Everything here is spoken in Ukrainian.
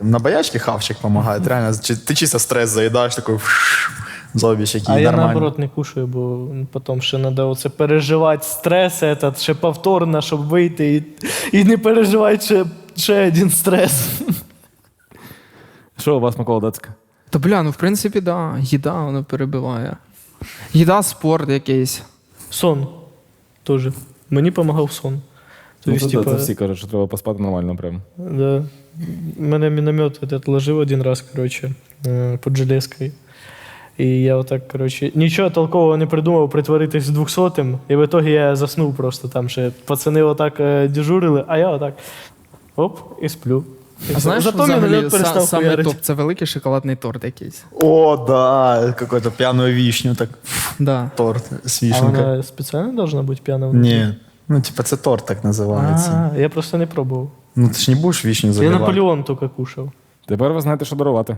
На боячке хавчик помогает, реально. Чи- Ты чисто стресс заедаешь, такой за обе щеки, А я наоборот не кушаю, бо потім ще треба оце переживати стрес, этот, ще повторно, щоб вийти, і, і не переживати ще, ще один стрес. Що у вас, Микола Дацька? Та бля, ну в принципі, да, їда воно перебиває. Їда, спорт якийсь. Сон теж. Мені допомагав сон. Ну, Тобто, це, це типа, всі кажуть, що треба поспати нормально прям. Да. Мене міномет этот ложив один раз, коротше, е, під железкою. І я отак, коротше, нічого толкового не придумав притворитись двохсотим, і в итоге я заснув просто там ще. Пацани отак е, дежурили, а я отак оп, і сплю. А знаєш, Зато взагалі, перестав саме топ це великий шоколадний торт якийсь. О, да, какую-то пьяную вишню, так Да. торт с А вона спеціально должна бути п'яна? внутрі? Ні, ну типа це торт так називається. А, я просто не пробував. Ну ти ж не будеш вишню Я заливати. Наполеон тільки кушав. Тепер ви знаєте, що дарувати.